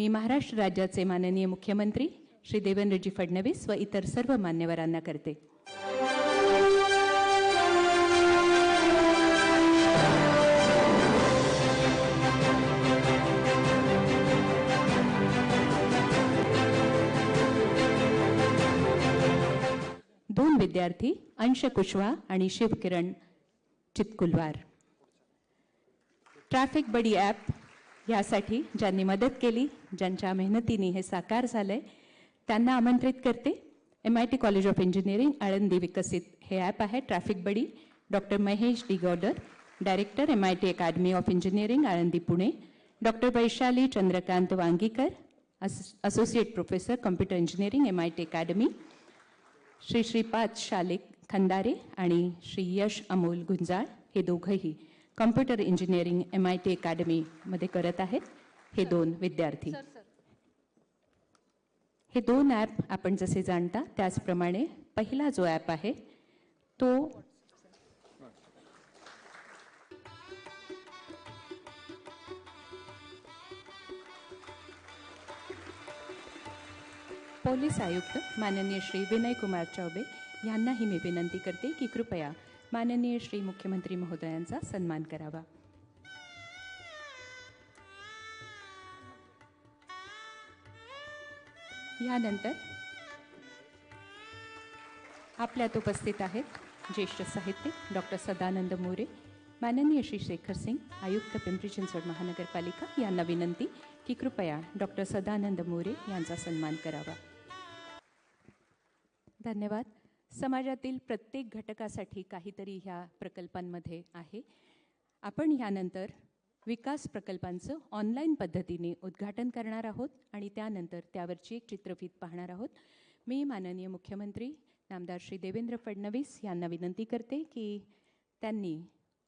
मी महाराष्ट्र राज्याचे माननीय मुख्यमंत्री श्री देवेंद्रजी फडणवीस व इतर सर्व मान्यवरांना करते. दोन विद्यार्थी अंश कुशवा आणि शिवकिरण चितकुलवार. ट्रॅफिक बडी ॲप यासाठी ज्यांनी मदत केली ज्यांच्या मेहनतीने हे साकार झालं आहे त्यांना आमंत्रित करते M I T college of engineering Alandi विकसित. हे ॲप आहे traffic buddy doctor Mahesh Digodar director M I T academy of engineering Alandi Pune. Doctor Vaishali Chandrakant Wangikar associate professor computer engineering M I T academy Shri Shripad Shale Khandare आणि श्री यश अमोल गुंजाळ हे दोघंही computer engineering M I T अकॅडमीमध्ये करत आहेत. हे दोन विद्यार्थी. हे दोन ॲप आपण जसे जाणता त्याचप्रमाणे पहिला जो ॲप आहे तो पोलीस आयुक्त माननीय श्री विनय कुमार चौबे यांनाही मी विनंती करते की कृपया माननीय श्री मुख्यमंत्री महोदयांचा सन्मान करावा. यानंतर आपल्यात उपस्थित आहेत ज्येष्ठ साहित्यिक डॉक्टर सदानंद मोरे माननीय श्री शेखर सिंग आयुक्त पिंपरी चिंचवड महानगरपालिका यांना विनंती की कृपया डॉक्टर सदानंद मोरे यांचा सन्मान करावा. धन्यवाद. समाजातील प्रत्येक घटकासाठी काहीतरी ह्या प्रकल्पांमध्ये आहे. आपण ह्यानंतर विकास प्रकल्पांचं ऑनलाईन पद्धतीने उद्घाटन करणार आहोत आणि त्यानंतर त्यावरची एक चित्रफीत पाहणार आहोत. मी माननीय मुख्यमंत्री नामदार श्री देवेंद्र फडणवीस यांना विनंती करते की त्यांनी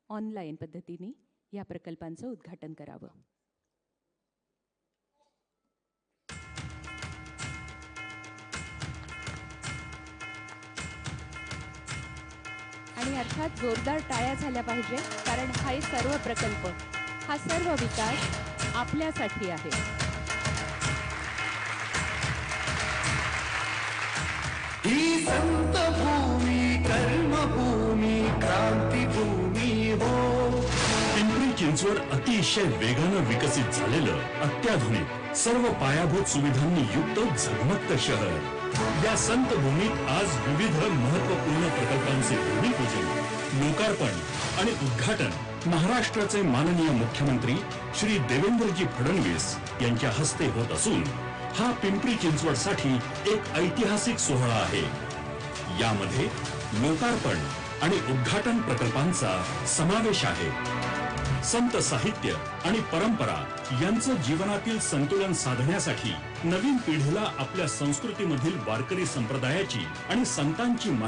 ऑनलाईन पद्धतीने या प्रकल्पांचं उद्घाटन करावं. आणि अर्थात जोरदार टाळ्या झाल्या पाहिजे कारण हा सर्व प्रकल्प हा सर्व विकास आपल्यासाठी आहे. ही पिंपरी अतिशय वेगानं विकसित झालेलं अत्याधुनिक सर्व पायाभूत सुविधांनी युक्त झगमगत शहर. या संत भूमीत आज विविध महत्त्वपूर्ण प्रकल्पांचे भूमिपूजन लोकार्पण आणि उद्घाटन महाराष्ट्राचे माननीय मुख्यमंत्री श्री देवेंद्रजी फडणवीस यांच्या हस्ते होत असून हा पिंपरी चिंचवडसाठी एक ऐतिहासिक सोहळा आहे. यामध्ये लोकार्पण आणि उद्घाटन प्रकल्पांचा समावेश आहे. संत साहित्य आणि परंपरा यांचं जीवनातील संतुलन साधण्यासाठी नवीन पिढीला आपल्या संस्कृतीमधील वारकरी संप्रदायाची आणि संतांची